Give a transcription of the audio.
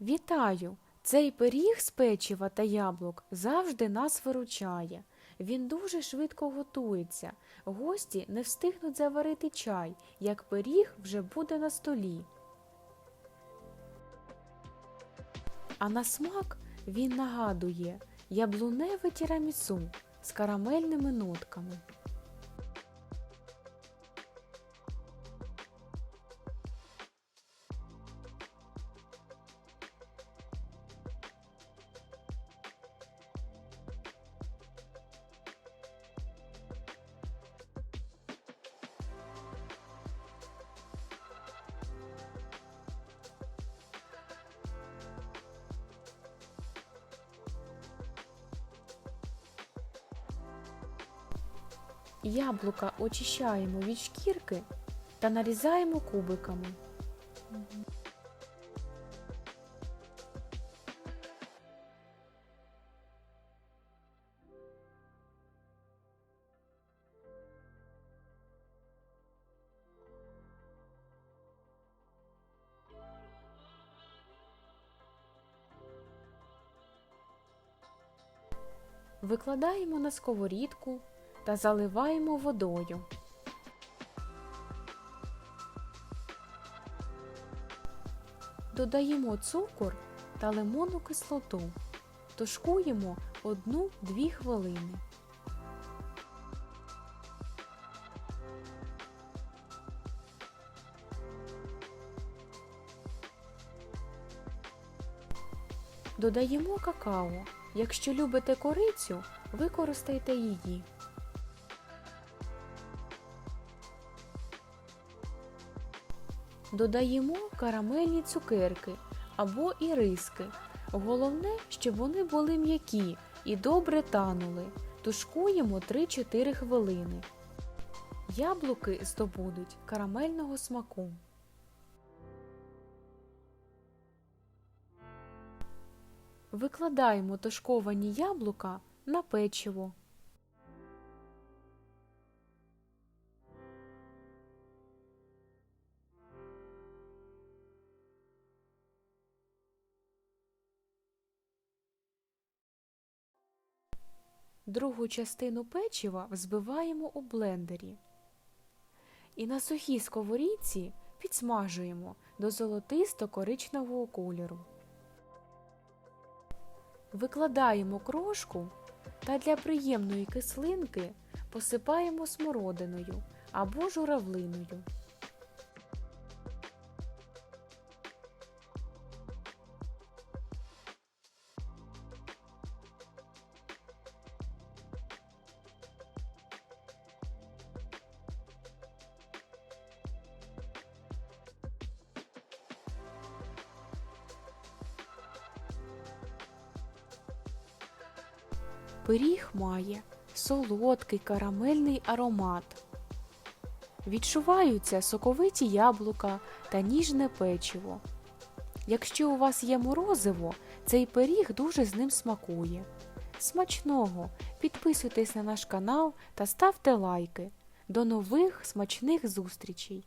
Вітаю! Цей пиріг з печива та яблук завжди нас виручає. Він дуже швидко готується. Гості не встигнуть заварити чай, як пиріг вже буде на столі. А на смак він нагадує яблуневе тірамісу з карамельними нотками. Яблука очищаємо від шкірки та нарізаємо кубиками. Викладаємо на сковорідку та заливаємо водою. Додаємо цукор та лимонну кислоту. Тушкуємо 1-2 хвилини. Додаємо какао. Якщо любите корицю, використайте її. Додаємо карамельні цукерки або іриски. Головне, щоб вони були м'які і добре танули. Тушкуємо 3-4 хвилини. Яблуки здобудуть карамельного смаку. Викладаємо тушковані яблука на печиво. Другу частину печива взбиваємо у блендері. І на сухій сковорідці підсмажуємо до золотисто-коричневого кольору. Викладаємо крошку та для приємної кислинки посипаємо смородиною або журавлиною. Пиріг має солодкий карамельний аромат. Відчуваються соковиті яблука та ніжне печиво. Якщо у вас є морозиво, цей пиріг дуже з ним смакує. Смачного! Підписуйтесь на наш канал та ставте лайки. До нових смачних зустрічей!